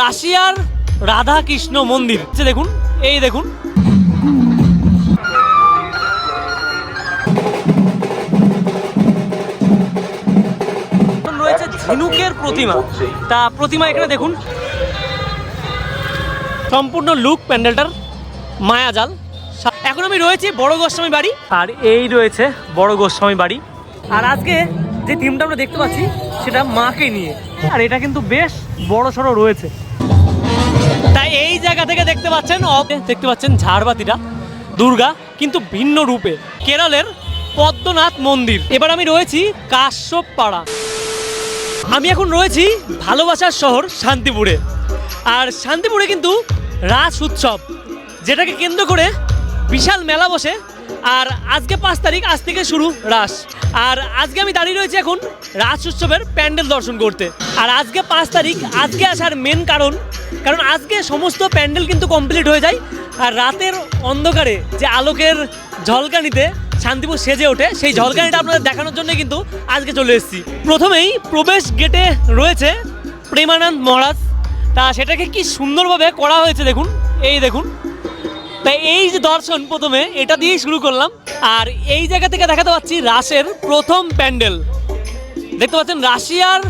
রাশিয়ার রাধা কৃষ্ণ মন্দির দেখুন, এই দেখুন। রয়েছে ঝিনুকের প্রতিমা। তা প্রতিমা এখানে দেখুন। সম্পূর্ণ লুক প্যান্ডেলটার মায়াজাল। এখন আমি রয়েছি বড় গোস্বামী বাড়ি। আর এই রয়েছে বড় গোস্বামী বাড়ি। আর আজকে যে থিমটা আমরা দেখতে পাচ্ছি, সেটা মাকে নিয়ে। আর এটা কিন্তু বেশ বড় সড়ো রয়েছে। তাই এই জায়গা থেকে দেখতে পাচ্ছেন দেখতে পাচ্ছেন ঝাড়বাতিটা, দুর্গা, কিন্তু ভিন্ন রূপে। কেরলের পদ্মনাথ মন্দির। এবার আমি রয়েছি কাশ্যপ পাড়া আমি এখন রয়েছি ভালোবাসার শহর শান্তিপুরে। আর শান্তিপুরে কিন্তু রাস উৎসব, যেটাকে কেন্দ্র করে বিশাল মেলা বসে আর আজকে পাঁচ তারিখ, আজ থেকে শুরু রাস। আর আজকে আমি দাঁড়িয়ে রয়েছি এখন রাস উৎসবের প্যান্ডেল দর্শন করতে। আর আজকে পাঁচ তারিখ, আজকে আসার মেন কারণ কারণ আজকে সমস্ত প্যান্ডেল কিন্তু কমপ্লিট হয়ে যায়। আর রাতের অন্ধকারে যে আলোকের ঝলকানিতে শান্তিপুর সেজে ওঠে, সেই ঝলকানিটা আপনাদের দেখানোর জন্য কিন্তু আজকে চলে এসেছি। প্রথমেই প্রবেশ গেটে রয়েছে প্রেমানন্দ মহারাজ। তা সেটাকে কি সুন্দরভাবে করা হয়েছে দেখুন, এই দেখুন। তাই এই যে দর্শন প্রথমে, এটা দিয়েই শুরু করলাম। আর এই জায়গা থেকে দেখাতে পাচ্ছি রাসের প্রথম প্যান্ডেল। দেখতে পাচ্ছেন রাশিয়ার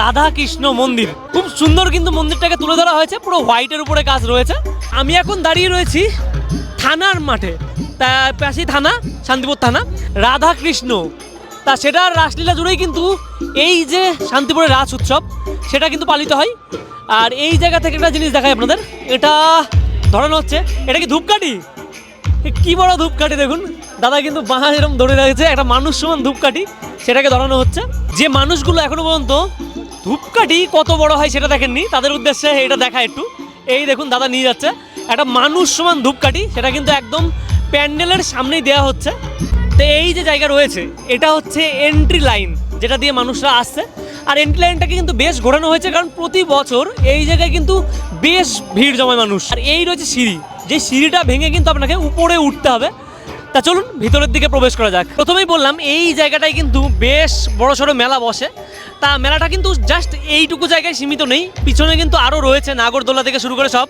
রাধা কৃষ্ণ মন্দির। খুব সুন্দর কিন্তু মন্দিরটাকে তুলে ধরা হয়েছে, পুরো হোয়াইটের উপরে কাজ রয়েছে। আমি এখন দাঁড়িয়ে রয়েছি থানার মাঠে। তা পাশেই থানা, শান্তিপুর থানা রাধা কৃষ্ণ তা সেটার রাসলীলা জুড়েই কিন্তু এই যে শান্তিপুরের রাস উৎসব, সেটা কিন্তু পালিত হয়। আর এই জায়গা থেকে একটা জিনিস দেখায় আপনাদের, এটা ধরানো হচ্ছে, এটা কি ধূপকাঠি? কি বড় ধূপকাঠি দেখুন। দাদা কিন্তু বাঁহা এরকম ধরে রেখেছে, একটা মানুষ সমান ধূপকাঠি, সেটাকে ধরানো হচ্ছে। যে মানুষগুলো এখনও পর্যন্ত ধূপকাঠি কত বড় হয় সেটা দেখেননি, তাদের উদ্দেশ্যে এটা দেখা একটু। এই দেখুন, দাদা নিয়ে যাচ্ছে। একটা মানুষ সমান ধূপকাঠি, সেটা কিন্তু একদম প্যান্ডেলের সামনেই দেওয়া হচ্ছে। তো এই যে জায়গা রয়েছে, এটা হচ্ছে এন্ট্রি লাইন যেটা দিয়ে মানুষরা আসছে। আর এন্ট্রি কিন্তু বেশ ঘোরানো হয়েছে, কারণ প্রতি বছর এই জায়গায় কিন্তু বেশ ভিড় জমায় মানুষ। আর এই রয়েছে সিঁড়ি। যে সিঁড়িটা ভেঙে কিন্তু আপনাকে উপরে উঠতে হবে। তা চলুন, ভিতরের দিকে প্রবেশ করা যাক। প্রথমেই বললাম, এই জায়গাটায় কিন্তু বেশ বড় সড়ো মেলা বসে। তা মেলাটা কিন্তু জাস্ট এইটুকু জায়গায় সীমিত নেই। পিছনে কিন্তু আরও রয়েছে নাগরদোলা থেকে শুরু করে সব।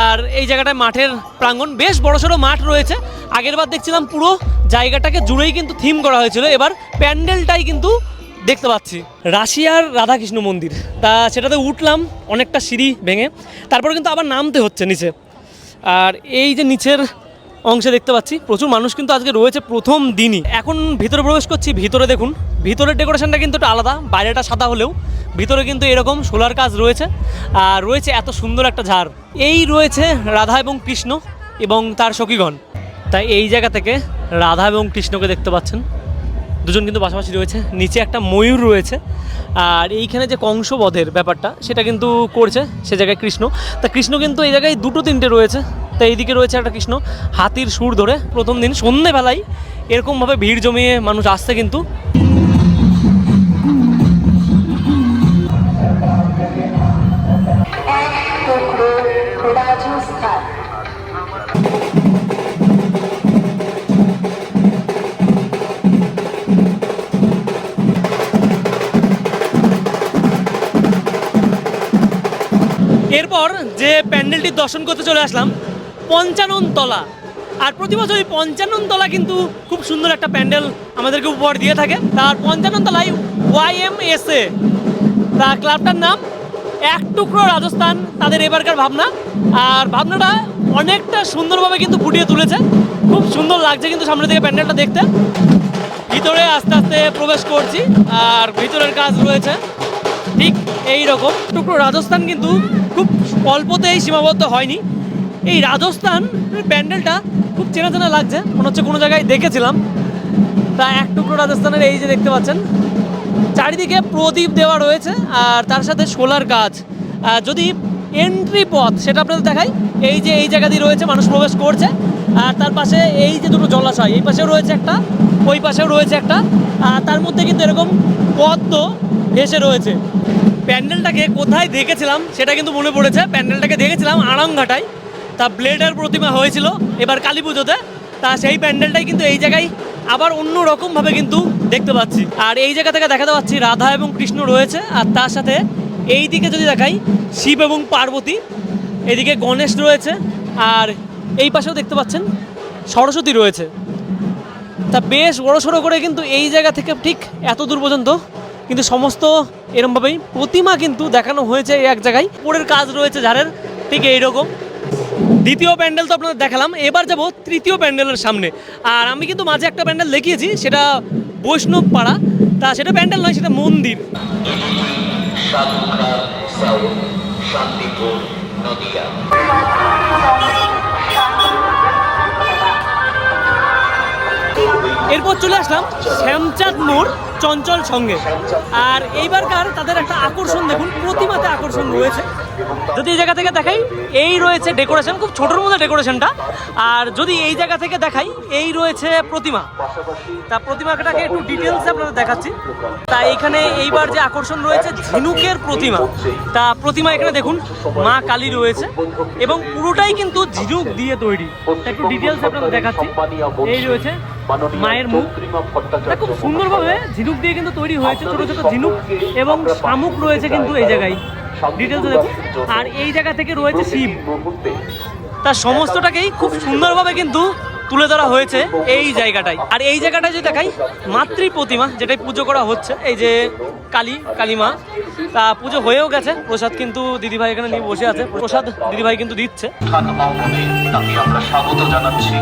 আর এই জায়গাটায় মাঠের প্রাঙ্গণ, বেশ বড় সড়ো মাঠ রয়েছে। আগের বার দেখছিলাম পুরো জায়গাটাকে জুড়েই কিন্তু থিম করা হয়েছিল। এবার প্যান্ডেলটাই কিন্তু দেখতে পাচ্ছি। রাশিয়ার রাধাকৃষ্ণ মন্দির। তা সেটাতে উঠলাম, অনেকটা সিঁড়ি ভেঙে। তারপরে কিন্তু আবার নামতে হচ্ছে নিচে। আর এই যে নিচের অংশে দেখতে পাচ্ছি, প্রচুর মানুষ কিন্তু আজকে রয়েছে প্রথম দিনই। এখন ভিতরে প্রবেশ করছি, ভিতরে দেখুন। ভিতরের ডেকোরেশনটা কিন্তু একটু আলাদা, বাইরেটা সাদা হলেও। ভিতরে কিন্তু এরকম সোলার কাজ রয়েছে। আর রয়েছে এত সুন্দর একটা ঝাড়। এই রয়েছে রাধা এবং কৃষ্ণ এবং তার সখীগণ। তাই এই জায়গা থেকে রাধা এবং কৃষ্ণকে দেখতে পাচ্ছেন। দুজন কিন্তু পাশাপাশি রয়েছে, নিচে একটা ময়ূর রয়েছে, আর এইখানে যে কংসবধের ব্যাপারটা, সেটা কিন্তু করছে সে জায়গায় কৃষ্ণ। তা কৃষ্ণ কিন্তু এই জায়গায় দুটো তিনটে রয়েছে, তা এইদিকে রয়েছে একটা কৃষ্ণ, হাতির সুর ধরে প্রথম দিন সন্ধেবেলায় এরকমভাবে ভিড় জমিয়ে মানুষ আসছে কিন্তু। যে প্যান্ডেলটির দর্শন করতে চলে আসলাম পঞ্চানন তলা আর প্রতি বছর এই পঞ্চানন তলা কিন্তু খুব সুন্দর একটা প্যান্ডেল আমাদেরকে উপহার দিয়ে থাকে। তার পঞ্চানন তলায় ওয়াই এম এস এ। তা ক্লাবটার নাম এক টুকরো রাজস্থান, তাদের এবারকার ভাবনা। আর ভাবনাটা অনেকটা সুন্দরভাবে কিন্তু ফুটিয়ে তুলেছে। খুব সুন্দর লাগছে কিন্তু সামনে থেকে প্যান্ডেলটা দেখতে। ভিতরে আস্তে আস্তে প্রবেশ করছি, আর ভিতরের কাজ রয়েছে। ঠিক এই রকম টুকরো রাজস্থান কিন্তু অল্পতেই সীমাবদ্ধ হয়নি। এই রাজস্থান প্যান্ডেলটা খুব চেনা চেনা লাগছে। মনে হচ্ছে কোনো জায়গায় দেখেছিলাম। তা এক টুকরো রাজস্থানের এই যে দেখতে পাচ্ছেন। চারিদিকে প্রদীপ দেওয়া রয়েছে আর তার সাথে সোলার আর যদি এন্ট্রি পথ সেটা আপনাদের দেখাই। এই যে এই জায়গা দিয়ে রয়েছে, মানুষ প্রবেশ করছে। আর তার পাশে এই যে দুটো জলাশয়, এই পাশেও রয়েছে একটা, ওই পাশেও রয়েছে একটা। আর তার মধ্যে কিন্তু এরকম পদ্ম ভেসে রয়েছে। প্যান্ডেলটাকে কোথায় দেখেছিলাম, সেটা কিন্তু মনে পড়েছে। প্যান্ডেলটাকে দেখেছিলাম আড়ংঘাটায় তা ব্লেডের প্রতিমা হয়েছিল এবার কালী পুজোতে। তা সেই প্যান্ডেলটাই কিন্তু এই জায়গায় আবার অন্য রকমভাবে কিন্তু দেখতে পাচ্ছি। আর এই জায়গা থেকে দেখাতে পাচ্ছি রাধা এবং কৃষ্ণ রয়েছে। আর তার সাথে এই দিকে যদি দেখাই, শিব এবং পার্বতী। এদিকে গণেশ রয়েছে। আর এই পাশেও দেখতে পাচ্ছেন সরস্বতী রয়েছে। তা বেশ বড় সড়ো করে কিন্তু এই জায়গা থেকে ঠিক এত দূর পর্যন্ত কিন্তু সমস্ত এরমভাবেই প্রতিমা কিন্তু দেখানো হয়েছে এক জায়গায়। উপরের কাজ রয়েছে ঝাড়ের, ঠিক এইরকম। দ্বিতীয় প্যান্ডেল তো আপনাদের দেখালাম, এবার যাব তৃতীয় প্যান্ডেলের সামনে। আর আমি কিন্তু মাঝে একটা প্যান্ডেল দেখিয়েছি, সেটা বৈষ্ণব পাড়া তা সেটা প্যান্ডেল নয়, সেটা মন্দির। নদিয়া। এরপর চলে আসলাম শ্যামচাঁদ মোড় চঞ্চল সঙ্গে। আর এইবারকার তাদের একটা আকর্ষণ দেখুন, প্রতিমাতে আকর্ষণ রয়েছে। যদি এই জায়গা থেকে দেখাই, এই রয়েছে ডেকোরেশন খুব ছোটোর মধ্যে ডেকোরেশনটা আর যদি এই জায়গা থেকে দেখাই, এই রয়েছে প্রতিমা। তা প্রতিমাটাকে একটু ডিটেলসে আপনাদের দেখাচ্ছি। তা এখানে এইবার যে আকর্ষণ রয়েছে, ঝিনুকের প্রতিমা। তা প্রতিমা এখানে দেখুন, মা কালী রয়েছে। এবং পুরোটাই কিন্তু ঝিনুক দিয়ে তৈরি। একটু ডিটেলসে আপনাদের দেখাচ্ছি। এই রয়েছে মায়ের মুখ। খুব সুন্দরভাবে ঝিনুক দিয়ে কিন্তু তৈরি হয়েছে, ছোট ছোট ঝিনুক এবং শামুক রয়েছে কিন্তু এই জায়গায়। ডিটেলসে আর এই জায়গা থেকে রয়েছে শিব। তার সমস্তটাকেই খুব সুন্দরভাবে কিন্তু তুলে ধরা হয়েছে এই জায়গাটায়। আর এই জায়গাটায় যদি দেখাই মাতৃ প্রতিমা যেটাই পুজো করা হচ্ছে এই যে কালী কালীমা তা পুজো হয়েও গেছে। প্রসাদ কিন্তু দিদিভাই এখানে নিয়ে বসে আছে। প্রসাদ দিদিভাই কিন্তু দিচ্ছে। আমরা স্বাগত জানাচ্ছি।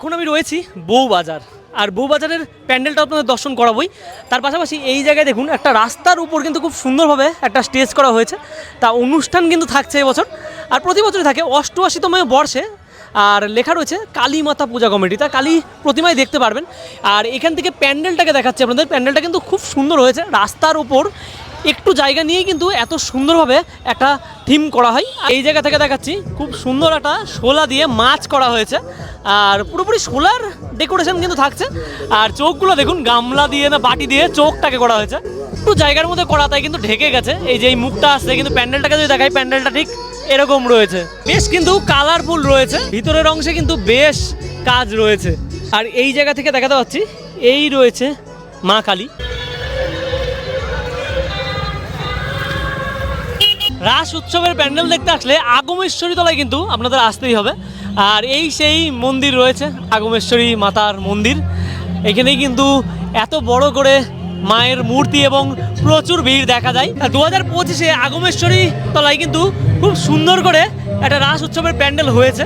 এখন আমি রয়েছি বউবাজার। আর বউবাজারের প্যান্ডেলটা আপনাদের দর্শন করাবই। তার পাশাপাশি এই জায়গায় দেখুন, একটা রাস্তার উপর কিন্তু খুব সুন্দরভাবে একটা স্টেজ করা হয়েছে। তা অনুষ্ঠান কিন্তু থাকছে এবছর। আর প্রতি বছরই থাকে অষ্টআশিতম বর্ষে। আর লেখা রয়েছে কালী মাতা পূজা কমিটি। তা কালী প্রতিমায় দেখতে পারবেন। আর এখান থেকে প্যান্ডেলটাকে দেখাচ্ছি আপনাদের। প্যান্ডেলটা কিন্তু খুব সুন্দর হয়েছে। রাস্তার উপর একটু জায়গা নিয়েই কিন্তু এত সুন্দরভাবে একটা থিম করা হয়। এই জায়গা থেকে দেখাচ্ছি, খুব সুন্দর একটা শোলা দিয়ে মাছ করা হয়েছে। আর পুরোপুরি শোলার ডেকোরেশন কিন্তু থাকছে। আর চোখগুলো দেখুন, গামলা দিয়ে না বাটি দিয়ে চোখটাকে করা হয়েছে। একটু জায়গার মধ্যে করা, তাই কিন্তু ঢেকে গেছে। এই যে এই মুখটা আসছে, কিন্তু প্যান্ডেলটাকে যদি দেখাই, প্যান্ডেলটা ঠিক এরকম রয়েছে। বেশ কিন্তু কালারফুল রয়েছে। ভিতরের অংশে কিন্তু বেশ কাজ রয়েছে। আর এই জায়গা থেকে দেখাতে পাচ্ছি, এই রয়েছে মা কালী। রাস উৎসবের প্যান্ডেল দেখতে আসলে আগমেশ্বরী তলায় কিন্তু আপনাদের আসতেই হবে। আর এই সেই মন্দির রয়েছে, আগমেশ্বরী মাতার মন্দির। এখানেই কিন্তু এত বড় করে মায়ের মূর্তি এবং প্রচুর ভিড় দেখা যায়। দু হাজার পঁচিশে আগমেশ্বরী তলায় কিন্তু খুব সুন্দর করে একটা রাস উৎসবের প্যান্ডেল হয়েছে।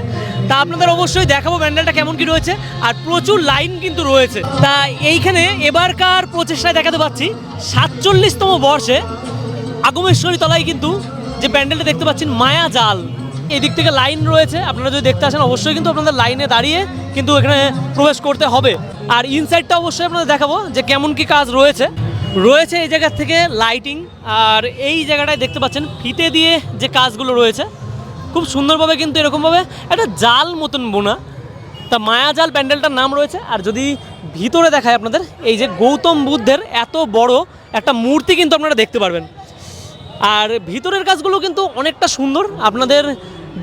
তা আপনাদের অবশ্যই দেখাবো প্যান্ডেলটা কেমন কি রয়েছে। আর প্রচুর লাইন কিন্তু রয়েছে। তা এইখানে এবারকার প্রচেষ্টায় দেখাতে পাচ্ছি, সাতচল্লিশতম বর্ষে আগমেশ্বরী তলায় কিন্তু যে প্যান্ডেলটা দেখতে পাচ্ছেন, মায়া জাল। এদিক থেকে লাইন রয়েছে, আপনারা যদি দেখতে আসেন, অবশ্যই কিন্তু আপনাদের লাইনে দাঁড়িয়ে কিন্তু এখানে প্রবেশ করতে হবে। আর ইনসাইডটা অবশ্যই আপনাদের দেখাবো যে কেমন কি কাজ রয়েছে। রয়েছে এই জায়গা থেকে লাইটিং আর এই জায়গাটায় দেখতে পাচ্ছেন, ফিতে দিয়ে যে কাজগুলো রয়েছে, খুব সুন্দরভাবে কিন্তু এরকমভাবে একটা জাল মতন বোনা। তা মায়াজাল প্যান্ডেলটার নাম রয়েছে, আর যদি ভিতরে দেখায় আপনাদের, এই যে গৌতম বুদ্ধের এত বড় একটা মূর্তি কিন্তু আপনারা দেখতে পারবেন। আর ভিতরের কাজগুলো কিন্তু অনেকটা সুন্দর। আপনাদের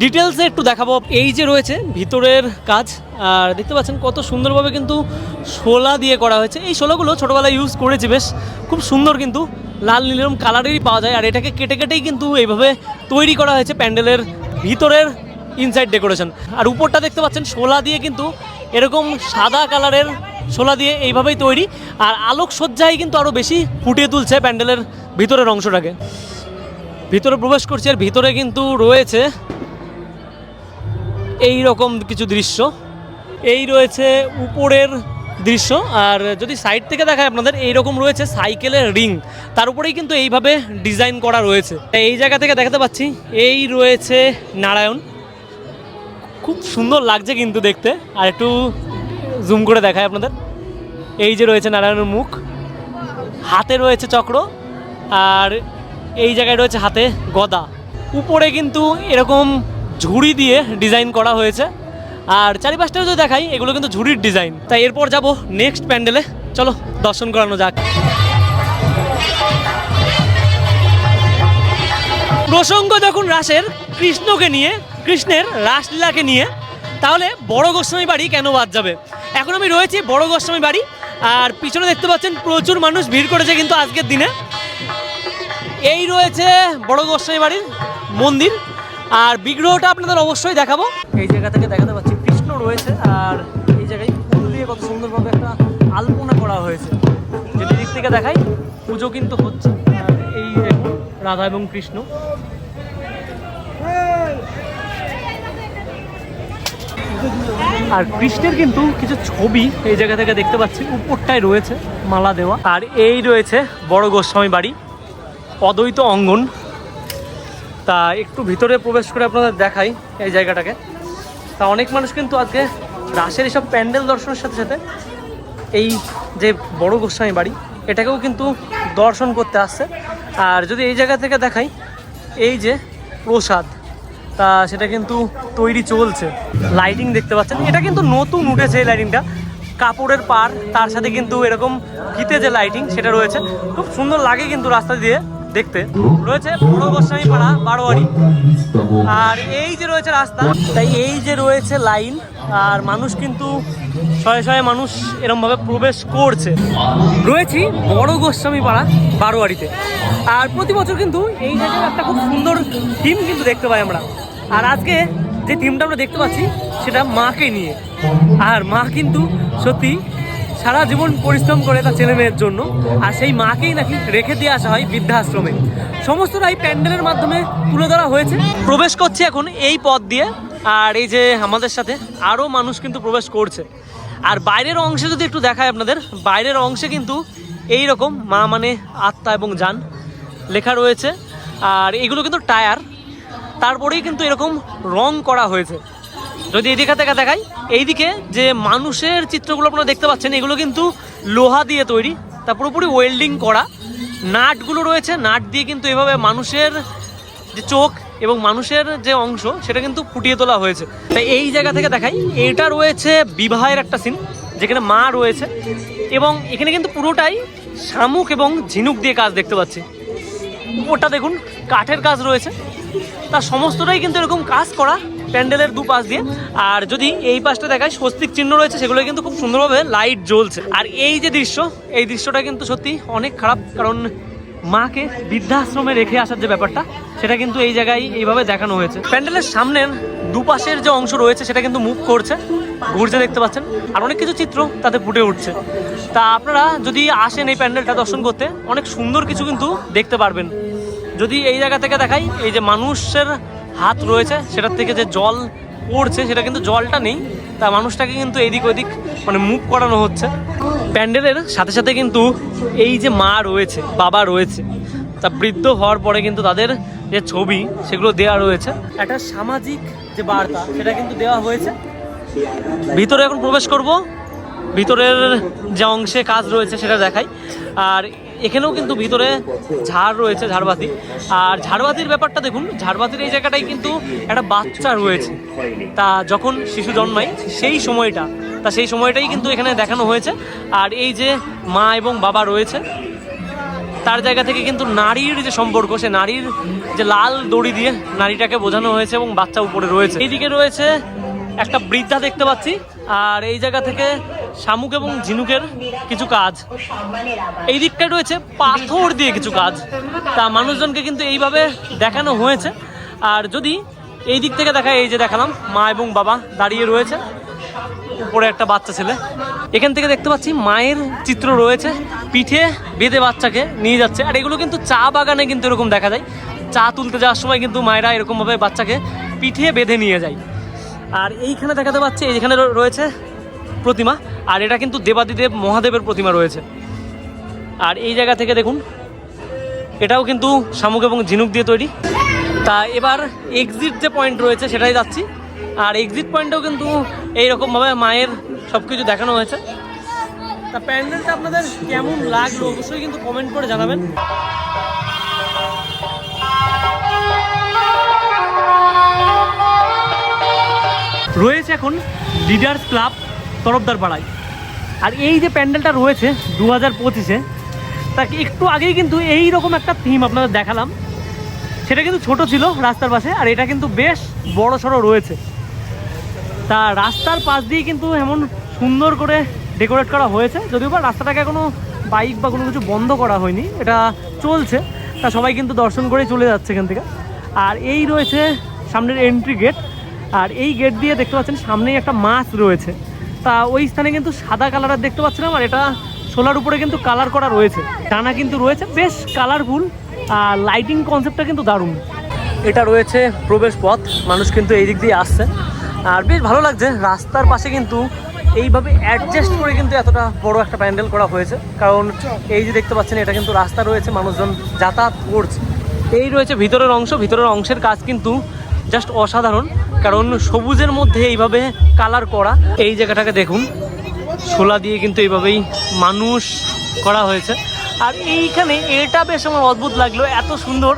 ডিটেলসে একটু দেখাবো। এই যে রয়েছে ভিতরের কাজ আর দেখতে পাচ্ছেন কত সুন্দরভাবে কিন্তু শোলা দিয়ে করা হয়েছে। এই শোলাগুলো ছোটোবেলায় ইউজ করেছি বেশ। খুব সুন্দর কিন্তু, লাল নীলরম কালারেরই পাওয়া যায়। আর এটাকে কেটে কেটেই কিন্তু এইভাবে তৈরি করা হয়েছে প্যান্ডেলের ভিতরের ইনসাইড ডেকোরেশন আর উপরটা দেখতে পাচ্ছেন শোলা দিয়ে কিন্তু এরকম সাদা কালারের শোলা দিয়ে এইভাবেই তৈরি। আর আলোকসজ্জায় কিন্তু আরও বেশি ফুটিয়ে তুলছে প্যান্ডেলের ভিতরের অংশটাকে। ভিতরে প্রবেশ করছি আর ভিতরে কিন্তু রয়েছে এই রকম কিছু দৃশ্য। এই রয়েছে উপরের দৃশ্য আর যদি সাইড থেকে দেখায় আপনাদের, এই রকম রয়েছে সাইকেলের রিং। তার উপরেই কিন্তু এইভাবে ডিজাইন করা রয়েছে। এই জায়গা থেকে দেখাতে পাচ্ছি, এই রয়েছে নারায়ণ। খুব সুন্দর লাগছে কিন্তু দেখতে। আর একটু জুম করে দেখায় আপনাদের। এই যে রয়েছে নারায়ণের মুখ। হাতে রয়েছে চক্র। আর এই জায়গায় রয়েছে হাতে গদা। উপরে কিন্তু এরকম ঝুড়ি দিয়ে ডিজাইন করা হয়েছে। আর চারিপাশটাও যদি দেখাই, এগুলো কিন্তু ঝুড়ির ডিজাইন। তাই এরপর যাব নেক্সট প্যান্ডেলে। চলো, দর্শন করানো যাক। প্রসঙ্গ যখন রাসের কৃষ্ণকে নিয়ে, কৃষ্ণের রাসলীলাকে নিয়ে, তাহলে বড় গোস্বামী বাড়ি কেন বাদ যাবে? এখন আমি রয়েছি বড় গোস্বামী বাড়ি, আর পিছনে দেখতে পাচ্ছেন প্রচুর মানুষ ভিড় করেছে কিন্তু আজকের দিনে। এই রয়েছে বড় গোস্বামী বাড়ির মন্দির। আর বিগ্রহটা আপনাদের অবশ্যই দেখাবো। এই জায়গা থেকে দেখাতে পাচ্ছি, কৃষ্ণ রয়েছে। আর এই জায়গায় ফুল দিয়ে কত সুন্দরভাবে একটা আলপনা করা হয়েছে। যদি দিক থেকে দেখাই, পুজো কিন্তু হচ্ছে। এই রাধা এবং কৃষ্ণ। আর কৃষ্ণের কিন্তু কিছু ছবি এই জায়গা থেকে দেখতে পাচ্ছি। উপরটায় রয়েছে মালা দেওয়া। আর এই রয়েছে বড় গোস্বামী বাড়ি। অদ্বৈত অঙ্গন। তা একটু ভিতরে প্রবেশ করে আপনাদের দেখাই এই জায়গাটাকে। তা অনেক মানুষ কিন্তু আজকে রাসের এসব প্যান্ডেল দর্শনের সাথে সাথে এই যে বড় গোস্বামী বাড়ি, এটাকেও কিন্তু দর্শন করতে আসছে। আর যদি এই জায়গা থেকে দেখাই, এই যে প্রসাদ, তা সেটা কিন্তু তৈরি চলছে। লাইটিং দেখতে পাচ্ছেন। এটা কিন্তু নতুন উঠেছে এই লাইটিংটা কাপড়ের পার তার সাথে কিন্তু এরকম ফিতে যে লাইটিং সেটা রয়েছে। খুব সুন্দর লাগে কিন্তু রাস্তা দিয়ে। দেখতে রয়েছে বড় গোস্বামী পাড়া বারোয়ারি। আর এই যে রয়েছে রাস্তা, তাই এই যে রয়েছে লাইন, আর মানুষ কিন্তু শয়ে শয়ে মানুষ এরমভাবে প্রবেশ করছে। রয়েছি বড় গোস্বামী পাড়া বারোয়ারিতে। আর প্রতি বছর কিন্তু এই জায়গায় একটা খুব সুন্দর থিম কিন্তু দেখতে পাই আমরা। আর আজকে যে থিমটা আমরা দেখতে পাচ্ছি, সেটা মাকে নিয়ে। আর মা কিন্তু সত্যি সারা জীবন পরিশ্রম করে তার ছেলে মেয়ের জন্য, আর সেই মাকেই নাকি রেখে দিয়ে আসা হয় বৃদ্ধাশ্রমে। সমস্তটাই প্যান্ডেলের মাধ্যমে তুলে ধরা হয়েছে। প্রবেশ করছে এখন এই পথ দিয়ে, আর এই যে আমাদের সাথে আরও মানুষ কিন্তু প্রবেশ করছে। আর বাইরের অংশে যদি একটু দেখায় আপনাদের, বাইরের অংশে কিন্তু এই রকম মা মানে আত্মা এবং যান লেখা রয়েছে। আর এগুলো কিন্তু টায়ার। তারপরেই কিন্তু এরকম রং করা হয়েছে। যদি এদিকে থেকে দেখাই, এইদিকে যে মানুষের চিত্রগুলো আপনারা দেখতে পাচ্ছেন, এগুলো কিন্তু লোহা দিয়ে তৈরি, তা পুরোপুরি ওয়েল্ডিং করা। নাটগুলো রয়েছে, নাট দিয়ে কিন্তু এভাবে মানুষের যে চোখ এবং মানুষের যে অংশ, সেটা কিন্তু ফুটিয়ে তোলা হয়েছে। তাই এই জায়গা থেকে দেখাই, এটা রয়েছে বিবাহের একটা সিন যেখানে মা রয়েছে এবং এখানে কিন্তু পুরোটাই শামুক এবং ঝিনুক দিয়ে কাজ দেখতে পাচ্ছি। ওটা দেখুন, কাঠের কাজ রয়েছে। তার সমস্তটাই কিন্তু এরকম কাজ করা প্যান্ডেলের দু পাশ দিয়ে। আর যদি এই পাশটা দেখায়, স্বস্তিক চিহ্ন রয়েছে, সেগুলো কিন্তু খুব সুন্দরভাবে লাইট জ্বলছে। আর এই যে দৃশ্য, এই দৃশ্যটা কিন্তু সত্যি অনেক খারাপ, কারণ মাকে বৃদ্ধাশ্রমে রেখে আসার যে ব্যাপারটা, সেটা কিন্তু এই জায়গায় এইভাবে দেখানো হয়েছে। প্যান্ডেলের সামনের দুপাশের যে অংশ রয়েছে, সেটা কিন্তু মুভ করছে, ঘুরছে দেখতে পাচ্ছেন। আর অনেক কিছু চিত্র তাতে ফুটে উঠছে। তা আপনারা যদি আসেন এই প্যান্ডেলটা দর্শন করতে, অনেক সুন্দর কিছু কিন্তু দেখতে পারবেন। যদি এই জায়গা থেকে দেখাই, এই যে মানুষের হাত রয়েছে, সেটার থেকে যে জল পড়ছে, সেটা কিন্তু জলটা নেই। তা মানুষটাকে কিন্তু এদিক ওদিক মানে মুভ করানো হচ্ছে। প্যান্ডেলের সাথে সাথে কিন্তু এই যে মা রয়েছে, বাবা রয়েছে, তা বৃদ্ধ হওয়ার পরে কিন্তু তাদের যে ছবি, সেগুলো দেওয়া রয়েছে। একটা সামাজিক যে বার্তা, সেটা কিন্তু দেওয়া হয়েছে। ভিতরে এখন প্রবেশ করব। ভিতরের যে অংশে কাজ রয়েছে, সেটা দেখাই। আর এখানেও কিন্তু ভিতরে ঝাড় রয়েছে, ঝাড়বাতি। আর ঝাড়বাতির ব্যাপারটা দেখুন, ঝাড়বাতির এই জায়গাটাই কিন্তু একটা বাচ্চা রয়েছে। তা যখন শিশু জন্মায়, সেই সময়টা, তা সেই সময়টাই কিন্তু এখানে দেখানো হয়েছে। আর এই যে মা এবং বাবা রয়েছে, তার জায়গা থেকে কিন্তু নারীর যে সম্পর্ক, সে নারীর যে লাল দড়ি দিয়ে নারীটাকে বোঝানো হয়েছে এবং বাচ্চা উপরে রয়েছে। এইদিকে রয়েছে একটা বৃদ্ধা দেখতে পাচ্ছি। আর এই জায়গা থেকে শামুক এবং ঝিনুকের কিছু কাজ। এই দিকটায় রয়েছে পাথর দিয়ে কিছু কাজ। তা মানুষজনকে কিন্তু এইভাবে দেখানো হয়েছে। আর যদি এই দিক থেকে দেখা, এই যে দেখালাম, মা এবং বাবা দাঁড়িয়ে রয়েছে। উপরে একটা বাচ্চা ছেলে। এখান থেকে দেখতে পাচ্ছি মায়ের চিত্র রয়েছে। পিঠে বেঁধে বাচ্চাকে নিয়ে যাচ্ছে। আর এগুলো কিন্তু চা বাগানে কিন্তু এরকম দেখা যায়। চা তুলতে যাওয়ার সময় কিন্তু মায়েরা এরকমভাবে বাচ্চাকে পিঠে বেঁধে নিয়ে যায়। আর এইখানে দেখাতে পাচ্ছি, এইখানে রয়েছে প্রতিমা। আর এটা কিন্তু দেবাদিদেব মহাদেবের প্রতিমা রয়েছে। আর এই জায়গা থেকে দেখুন, এটাও কিন্তু শামুক এবং ঝিনুক দিয়ে তৈরি। তা এবার এক্সিট যে পয়েন্ট রয়েছে, সেটাই যাচ্ছি। আর এক্সিট পয়েন্টেও কিন্তু এইরকমভাবে মায়ের সব কিছু দেখানো হয়েছে। তা প্যান্ডেলটা আপনাদের কেমন লাগল অবশ্যই কিন্তু কমেন্ট করে জানাবেন। রয়েছে এখন লিডার্স ক্লাব তরফদার পাড়ায়। আর এই যে প্যান্ডেলটা রয়েছে দু হাজার পঁচিশে তাকে একটু আগেই কিন্তু এই রকম একটা থিম আপনাদের দেখালাম। সেটা কিন্তু ছোট ছিল রাস্তার পাশে, আর এটা কিন্তু বেশ বড় সড়ো রয়েছে। তা রাস্তার পাশ দিয়ে কিন্তু এমন সুন্দর করে ডেকোরেট করা হয়েছে, যদিও বা রাস্তাটাকে কোনো বাইক বা কোনো কিছু বন্ধ করা হয়নি, এটা চলছে। তা সবাই কিন্তু দর্শন করে চলে যাচ্ছে এখান থেকে। আর এই রয়েছে সামনের এন্ট্রি গেট আর এই গেট দিয়ে দেখতে পাচ্ছেন সামনেই একটা মাছ রয়েছে। তা ওই স্থানে কিন্তু সাদা কালারের দেখতে পাচ্ছিলাম আর এটা সোলার উপরে কিন্তু কালার করা রয়েছে। ডানা কিন্তু রয়েছে, বেশ কালারফুল আর লাইটিং কনসেপ্টটা কিন্তু দারুণ। এটা রয়েছে প্রবেশ পথ, মানুষ কিন্তু এই দিক দিয়ে আসছে। আর বেশ ভালো লাগছে, রাস্তার পাশে কিন্তু এইভাবে অ্যাডজাস্ট করে কিন্তু এতটা বড় একটা প্যান্ডেল করা হয়েছে। কারণ এই যে দেখতে পাচ্ছেন, এটা কিন্তু রাস্তা রয়েছে, মানুষজন যাতায়াত করছে। এই রয়েছে ভিতরের অংশ, ভিতরের অংশের কাজ কিন্তু জাস্ট অসাধারণ, কারণ সবুজের মধ্যে এইভাবে কালার করা, এই জায়গাটাকে দেখুন। শোলা দিয়ে কিন্তু এইভাবেই মানুষ করা হয়েছে। আর এইখানে এটা বেশ আমার অদ্ভুত লাগল, এত সুন্দর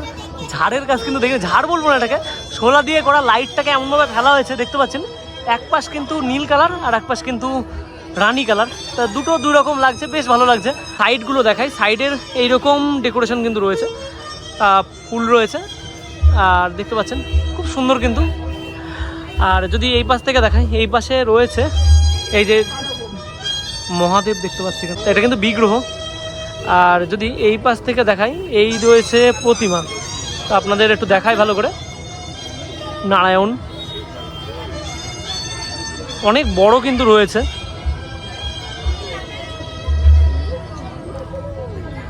ঝাড়ের কাজ কিন্তু দেখে ঝাড় বলব না এটাকে। শোলা দিয়ে করা লাইটটাকে এমনভাবে ফেলা হয়েছে, দেখতে পাচ্ছেন? এক পাশ কিন্তু নীল কালার আর এক পাশ কিন্তু রানী কালার। তা দুটো দুই রকম লাগছে, বেশ ভালো লাগছে। সাইডগুলো দেখাই, সাইডের এইরকম ডেকোরেশন কিন্তু রয়েছে। ফুল রয়েছে। আর দেখতে পাচ্ছেন সুন্দর কিন্তু। আর যদি এই পাশ থেকে দেখাই, এই পাশে রয়েছে এই যে মহাদেব দেখতে পাচ্ছি। এটা কিন্তু বিগ্রহ। আর যদি এই পাশ থেকে দেখাই, এই রয়েছে প্রতিমা। তো আপনাদের একটু দেখাই ভালো করে। নারায়ণ। অনেক বড় কিন্তু রয়েছে।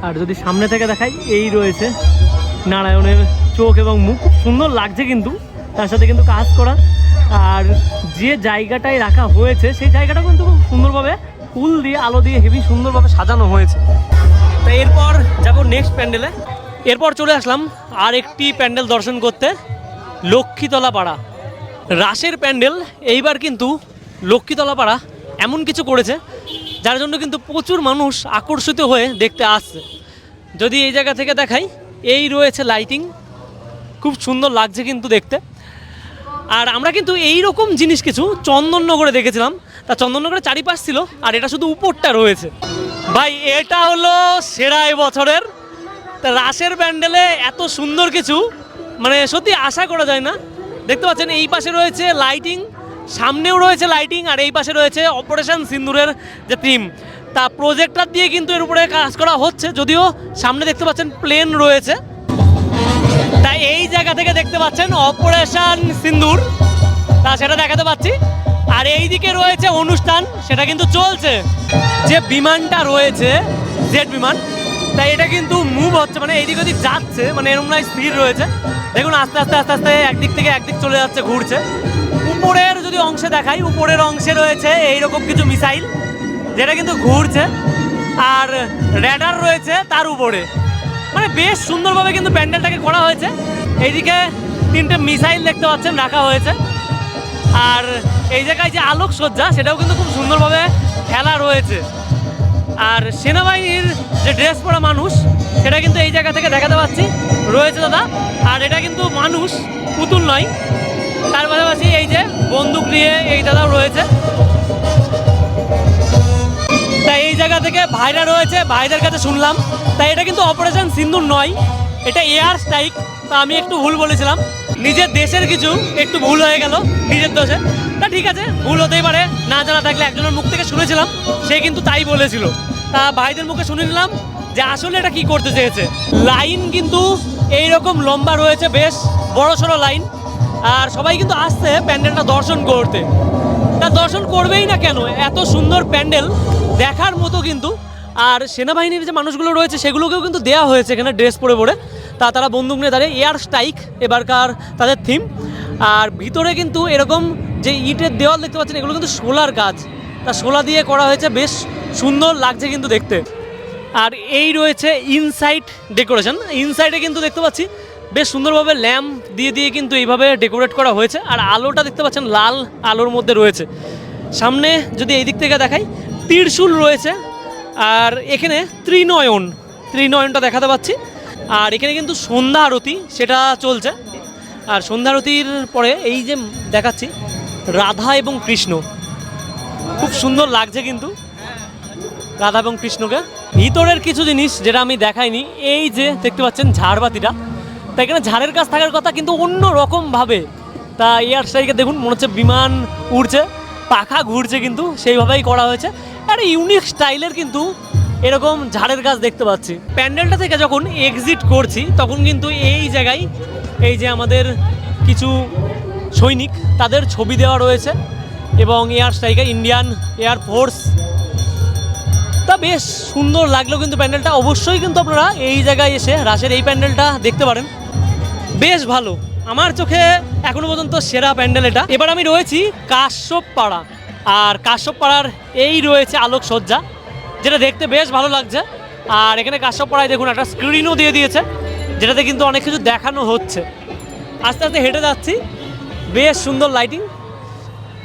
আর যদি সামনে থেকে দেখাই, এই রয়েছে নারায়ণের চোখ এবং মুখ। সুন্দর লাগছে কিন্তু। তার সাথে কিন্তু কাজ করা। আর যে জায়গাটায় রাখা হয়েছে, সেই জায়গাটা কিন্তু খুব সুন্দরভাবে ফুল দিয়ে, আলো দিয়ে, হেভি সুন্দরভাবে সাজানো হয়েছে। তো এরপর যাব নেক্সট প্যান্ডেলে। এরপর চলে আসলাম আর একটি প্যান্ডেল দর্শন করতে লক্ষ্মীতলা পাড়া রাসের প্যান্ডেল, এইবার কিন্তু লক্ষ্মীতলা পাড়া এমন কিছু করেছে, যার জন্য কিন্তু প্রচুর মানুষ আকর্ষিত হয়ে দেখতে আসছে। যদি এই জায়গা থেকে দেখাই, এই রয়েছে লাইটিং খুব সুন্দর লাগছে কিন্তু দেখতে। আর আমরা কিন্তু এই রকম জিনিস কিছু চন্দননগরে দেখেছিলাম। তা চন্দননগরে চারিপাশ ছিল, আর এটা শুধু উপরটা রয়েছে। ভাই, এটা হলো সেরা বছরের। তা রাসের প্যান্ডেলে এত সুন্দর কিছু মানে সত্যি আশা করা যায় না। দেখতে পাচ্ছেন, এই পাশে রয়েছে লাইটিং, সামনেও রয়েছে লাইটিং, আর এই পাশে রয়েছে অপারেশন সিন্দুরের যে থিম। তা প্রজেক্টার দিয়ে কিন্তু এর উপরে কাজ করা হচ্ছে, যদিও সামনে দেখতে পাচ্ছেন প্লেন রয়েছে। দেখতে পাচ্ছেন অপারেশন সিন্দুর, তা সেটা দেখাতে পাচ্ছি। আর এই দিকে রয়েছে অনুষ্ঠান, সেটা কিন্তু চলছে। যে বিমানটা রয়েছে, জেট বিমান, তাই এটা কিন্তু মুভ হচ্ছে মানে এইদিক ওদিক যাচ্ছে মানে এরকম নয়, স্থির রয়েছে। দেখুন, আস্তে আস্তে আস্তে আস্তে একদিক থেকে একদিক চলে যাচ্ছে, ঘুরছে। উপরের যদি অংশে দেখাই, উপরের অংশে রয়েছে এইরকম কিছু মিসাইল, যেটা কিন্তু ঘুরছে। আর র্যাডার রয়েছে তার উপরে। মানে বেশ সুন্দরভাবে কিন্তু প্যান্ডেলটাকে করা হয়েছে। এইদিকে তিনটে মিসাইল দেখতে পাচ্ছেন, রাখা হয়েছে। আর এই জায়গায় যে আলোকসজ্জা, সেটাও কিন্তু খুব সুন্দরভাবে খেলা রয়েছে। আর সেনাবাহিনীর যে ড্রেস পরা মানুষ, সেটা কিন্তু এই জায়গা থেকে দেখাতে পাচ্ছি। রয়েছে দাদা, আর এটা কিন্তু মানুষ, পুতুল নয়। তার পাশাপাশি এই যে বন্দুক নিয়ে এই দাদাও রয়েছে। তাই এই জায়গা থেকে ভাইরা রয়েছে, ভাইদের কাছে শুনলাম। তাই এটা কিন্তু অপারেশন সিন্দুর নয়, এটা এয়ার স্ট্রাইক। তা আমি একটু ভুল বলেছিলাম। নিজের দেশের কিছু একটু ভুল হয়ে গেল, নিজের দোষে। তা ঠিক আছে, ভুল হতেই পারে। না জানা থাকলে একজনের মুখ থেকে শুনেছিলাম, সে কিন্তু তাই বলেছিল। তা ভাইদের মুখে শুনে নিলাম যে আসলে এটা কি করতে চেয়েছে। লাইন কিন্তু এই রকম লম্বা রয়েছে বেশ, বড় সড়ো লাইন। আর সবাই কিন্তু আসছে প্যান্ডেলটা দর্শন করতে। তা দর্শন করবেই না কেন? এত সুন্দর প্যান্ডেল দেখার মতো কিন্তু। আর সেনাবাহিনীর যে মানুষগুলো রয়েছে, সেগুলোকেও কিন্তু দেওয়া হয়েছে এখানে ড্রেস পরে পরে। তা তারা বন্দুক নিয়ে দাঁড়িয়ে এয়ার স্ট্রাইক এবারকার তাদের থিম। আর ভিতরে কিন্তু এরকম যে ইটের দেওয়াল দেখতে পাচ্ছেন, এগুলো কিন্তু সোলার কাজ তা সোলা দিয়ে করা হয়েছে, বেশ সুন্দর লাগছে কিন্তু দেখতে। আর এই রয়েছে ইনসাইড ডেকোরেশন ইনসাইডে কিন্তু দেখতে পাচ্ছি, বেশ সুন্দরভাবে ল্যাম্প দিয়ে দিয়ে কিন্তু এইভাবে ডেকোরেট করা হয়েছে। আর আলোটা দেখতে পাচ্ছেন, লাল আলোর মধ্যে রয়েছে। সামনে যদি এই দিক থেকে দেখাই, ত্রিশূল রয়েছে। আর এখানে ত্রিনয়ন, ত্রিনয়নটা দেখাতে পাচ্ছি। আর এখানে কিন্তু সন্ধ্যা আরতি, সেটা চলছে। আর সন্ধ্যা আরতির পরে এই যে দেখাচ্ছি, রাধা এবং কৃষ্ণ। খুব সুন্দর লাগছে কিন্তু রাধা এবং কৃষ্ণকে। ভিতরের কিছু জিনিস যেটা আমি দেখাইনি, এই যে দেখতে পাচ্ছেন ঝাড়বাতিটা। তা এখানে ঝাড়ের কাজ থাকার কথা কিন্তু অন্য রকমভাবে তা এয়ার স্ট্রাইকে দেখুন, মনে হচ্ছে বিমান উড়ছে, পাখা ঘুরছে কিন্তু সেইভাবেই করা হয়েছে। একটা ইউনিক স্টাইলের কিন্তু এরকম ঝাড়ের গাছ দেখতে পাচ্ছি। প্যান্ডেলটা থেকে যখন এক্সিট করছি, তখন কিন্তু এই জায়গায় এই যে আমাদের কিছু সৈনিক, তাদের ছবি দেওয়া রয়েছে এবং air striker Indian air force তা বেশ সুন্দর লাগল কিন্তু প্যান্ডেলটা। অবশ্যই কিন্তু আপনারা এই জায়গায় এসে রাসের এই প্যান্ডেলটা দেখতে পারেন। বেশ ভালো। আমার চোখে এখনও পর্যন্ত সেরা প্যান্ডেল এটা। এবার আমি রয়েছি কাশ্যপ পাড়া আর কাশ্যপ পাড়ার এই রয়েছে আলোকসজ্জা। যেটা দেখতে বেশ ভালো লাগছে। আর এখানে কাশ্যপ পাড়ায় দেখুন, একটা স্ক্রিনও দিয়ে দিয়েছে, যেটাতে কিন্তু অনেক কিছু দেখানো হচ্ছে। আস্তে আস্তে হেঁটে যাচ্ছি, বেশ সুন্দর লাইটিং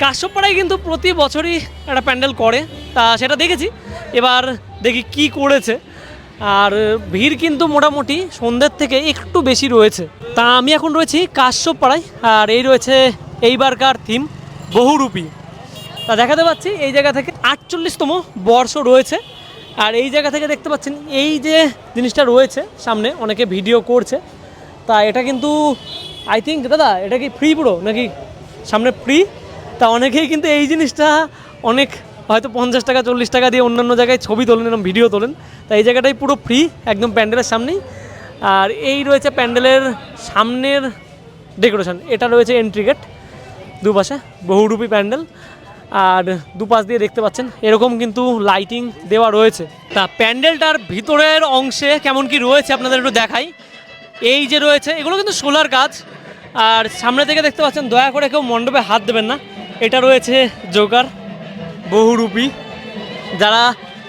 কাশ্যপাড়ায় কিন্তু প্রতি বছরই একটা প্যান্ডেল করে, তা সেটা দেখেছি। এবার দেখি কি করেছে। আর ভিড় কিন্তু মোটামুটি সন্ধ্যের থেকে একটু বেশি রয়েছে। তা আমি এখন রয়েছি কাশ্যপাড়ায় আর এই রয়েছে এইবারকার থিম বহুরূপী। তা দেখাতে পাচ্ছি, এই জায়গা থেকে আটচল্লিশতম বর্ষ রয়েছে। আর এই জায়গা থেকে দেখতে পাচ্ছেন, এই যে জিনিসটা রয়েছে সামনে, অনেকে ভিডিও করছে। তা এটা কিন্তু আই থিঙ্ক দাদা, এটা কি ফ্রি পুরো নাকি সামনে ফ্রি তা অনেকেই কিন্তু এই জিনিসটা অনেক হয়তো পঞ্চাশ টাকা, চল্লিশ টাকা দিয়ে অন্যান্য জায়গায় ছবি তোলেন, এরকম ভিডিও তোলেন। তা এই জায়গাটাই পুরো ফ্রি একদম প্যান্ডেলের সামনেই। আর এই রয়েছে প্যান্ডেলের সামনের ডেকোরেশন এটা রয়েছে এন্ট্রি গেট দুপাশে বহুরূপী প্যান্ডেল। আর দুপাশ দিয়ে দেখতে পাচ্ছেন, এরকম কিন্তু লাইটিং দেওয়া রয়েছে। তা প্যান্ডেলটার ভিতরের অংশে কেমন কি রয়েছে আপনাদের একটু দেখাই। এই যে রয়েছে, এগুলো কিন্তু সোলার কাজ আর সামনে থেকে দেখতে পাচ্ছেন, দয়া করে কেউ মণ্ডপে হাত দেবেন না। এটা রয়েছে জোকার, বহুরূপী। যারা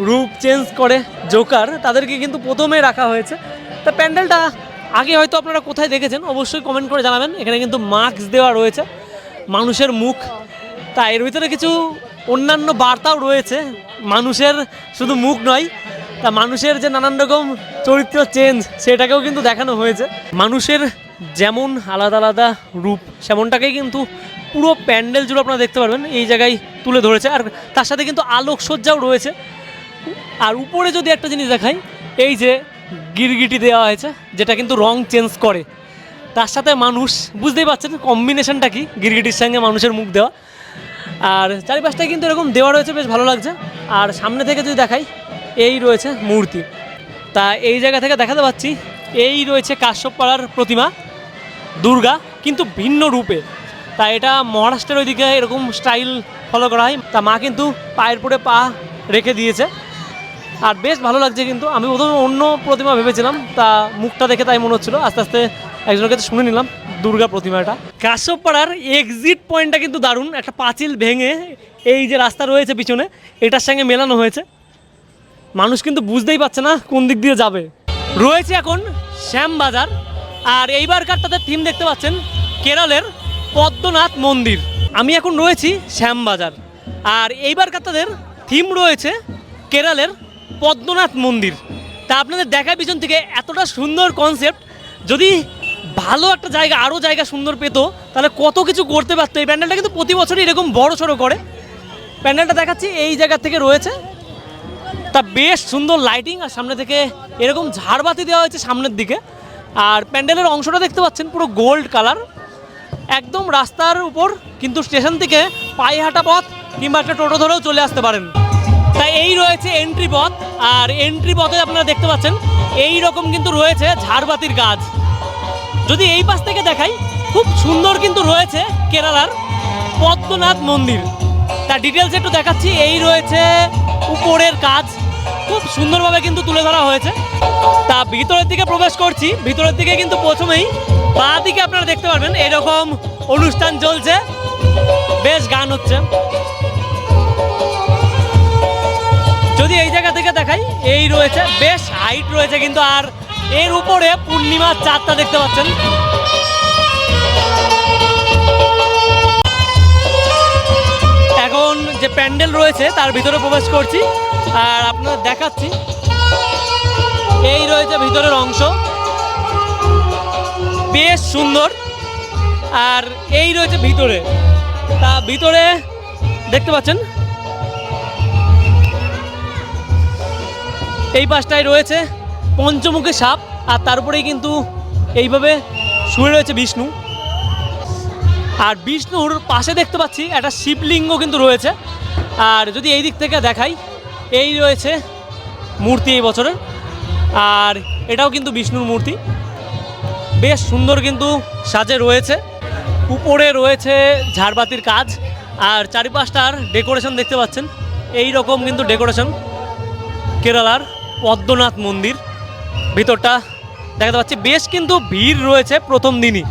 রূপ চেঞ্জ করে জোকার, তাদেরকে কিন্তু প্রথমে রাখা হয়েছে। তা প্যান্ডেলটা আগে হয়তো আপনারা কোথায় দেখেছেন, অবশ্যই কমেন্ট করে জানাবেন। এখানে কিন্তু মাস্ক দেওয়া রয়েছে। মানুষের মুখ তা এর ভিতরে কিছু অন্যান্য বার্তাও রয়েছে। মানুষের শুধু মুখ নয়, তা মানুষের যে নানান রকম চরিত্র চেঞ্জ সেটাকেও কিন্তু দেখানো হয়েছে। মানুষের যেমন আলাদা আলাদা রূপ, সেমনটাকেই কিন্তু পুরো প্যান্ডেল জুড়ে আপনারা দেখতে পারবেন, এই জায়গায় তুলে ধরেছে। আর তার সাথে কিন্তু আলোকসজ্জাও রয়েছে। আর উপরে যদি একটা জিনিস দেখাই, এই যে গিরগিটি দেওয়া হয়েছে, যেটা কিন্তু রং চেঞ্জ করে। তার সাথে মানুষ, বুঝতেই পারছেন কম্বিনেশনটা কি? গিরগিটির সঙ্গে মানুষের মুখ দেওয়া। আর চারিপাশটায় কিন্তু এরকম দেওয়া রয়েছে, বেশ ভালো লাগছে। আর সামনে থেকে যদি দেখাই, এই রয়েছে মূর্তি। তা এই জায়গা থেকে দেখাতে পাচ্ছি, এই রয়েছে কাশ্যপপাড়ার প্রতিমা, দুর্গা, কিন্তু ভিন্ন রূপে। তা এটা মহারাষ্ট্রের ওইদিকে এরকম স্টাইল ফলো করা হয়। তা মা কিন্তু পায়ের পরে পা রেখে দিয়েছে। আর বেশ ভালো লাগছে কিন্তু, আমি প্রথমে অন্য প্রতিমা ভেবেছিলাম, তা মুখটা দেখে তাই মনে হচ্ছিল। আস্তে আস্তে একজনের কাছে শুনে নিলাম, দুর্গা প্রতিমাটা কাশ্যপাড়ার এক্সিট পয়েন্টটা কিন্তু দারুণ, একটা পাঁচিল ভেঙে এই যে রাস্তা রয়েছে পিছনে, এটার সঙ্গে মেলানো হয়েছে। মানুষ কিন্তু বুঝতেই পারছে না কোন দিক দিয়ে যাবে। রয়েছে এখন শ্যামবাজার, আর এইবারকার তাদের থিম দেখতে পাচ্ছেন কেরলের পদ্মনাথ মন্দির। আমি এখন রয়েছি শ্যামবাজার, আর এইবারকার তাদের থিম রয়েছে কেরলের পদ্মনাথ মন্দির। তা আপনাদের দেখার পিছন থেকে এতটা সুন্দর কনসেপ্ট যদি ভালো একটা জায়গা আরও জায়গা সুন্দর পেতো। তাহলে কত কিছু করতে পারতো। এই প্যান্ডেলটা কিন্তু প্রতি বছরই এরকম বড় সড়ো করে। প্যান্ডেলটা দেখাচ্ছি, এই জায়গা থেকে রয়েছে। তা বেশ সুন্দর লাইটিং আর সামনে থেকে এরকম ঝাড়বাতি দেওয়া হয়েছে সামনের দিকে। আর প্যান্ডেলের অংশটা দেখতে পাচ্ছেন, পুরো গোল্ড কালার একদম রাস্তার উপর, কিন্তু স্টেশন থেকে পায়ে হাঁটা পথ কিংবা একটা টোটো ধরেও চলে আসতে পারেন। তাই এই রয়েছে এন্ট্রি পথ, আর এন্ট্রি পথে আপনারা দেখতে পাচ্ছেন এই রকম কিন্তু রয়েছে ঝাড়বাতির গাছ। যদি এই পাশ থেকে দেখাই, খুব সুন্দর কিন্তু রয়েছে কেরালার পদ্মনাথ মন্দির। তার ডিটেলস একটু দেখাচ্ছি, এই রয়েছে উপরের কাজ, খুব সুন্দরভাবে কিন্তু তুলে ধরা হয়েছে। তা ভিতরের দিকে প্রবেশ করছি, ভিতরের দিকে কিন্তু প্রথমেই বা দিকে আপনারা দেখতে পারবেন, এরকম অনুষ্ঠান চলছে, বেশ গান হচ্ছে। যদি এই জায়গা থেকে দেখাই, এই রয়েছে, বেশ হাইট রয়েছে কিন্তু আর এর উপরে পূর্ণিমার চাঁদটা দেখতে পাচ্ছেন। এখন যে প্যান্ডেল রয়েছে, তার ভিতরে প্রবেশ করছি আর আপনাদের দেখাচ্ছি। এই রয়েছে ভিতরের অংশ। বেশ সুন্দর। আর এই রয়েছে ভিতরে। তা ভিতরে দেখতে পাচ্ছেন? এই পাশটায় রয়েছে পঞ্চমুখী সাপ, আর তারপরেই কিন্তু এইভাবে শুয়ে রয়েছে বিষ্ণু। আর বিষ্ণুর পাশে দেখতে পাচ্ছি একটা শিবলিঙ্গ কিন্তু রয়েছে। আর যদি এই দিক থেকে দেখাই, এই রয়েছে মূর্তি এই বছরের। আর এটাও কিন্তু বিষ্ণুর মূর্তি। বেশ সুন্দর কিন্তু সাজে রয়েছে। উপরে রয়েছে ঝাড়বাতির কাজ, আর চারিপাশটার ডেকোরেশন দেখতে পাচ্ছেন। এই রকম কিন্তু ডেকোরেশন। কেরালার পদ্মনাথ মন্দির। ভিতরটা দেখাতে পাচ্ছি। বেশ কিন্তু ভিড় রয়েছে প্রথম দিনই।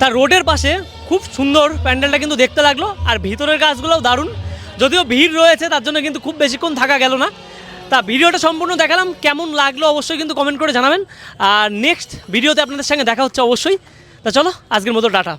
তার রোডের পাশে খুব সুন্দর প্যান্ডেলটা কিন্তু দেখতে লাগল, আর ভিতরের কাজগুলোও দারুণ। যদিও ভিড় রয়েছে, তার জন্য কিন্তু খুব বেশিক্ষণ থাকা গেল না। তা ভিডিওটা সম্পূর্ণ দেখালাম, কেমন লাগল অবশ্যই কিন্তু কমেন্ট করে জানাবেন। আর নেক্সট ভিডিওতে আপনাদের সঙ্গে দেখা হচ্ছে অবশ্যই। তা চলো, আজকের মতো টাটা।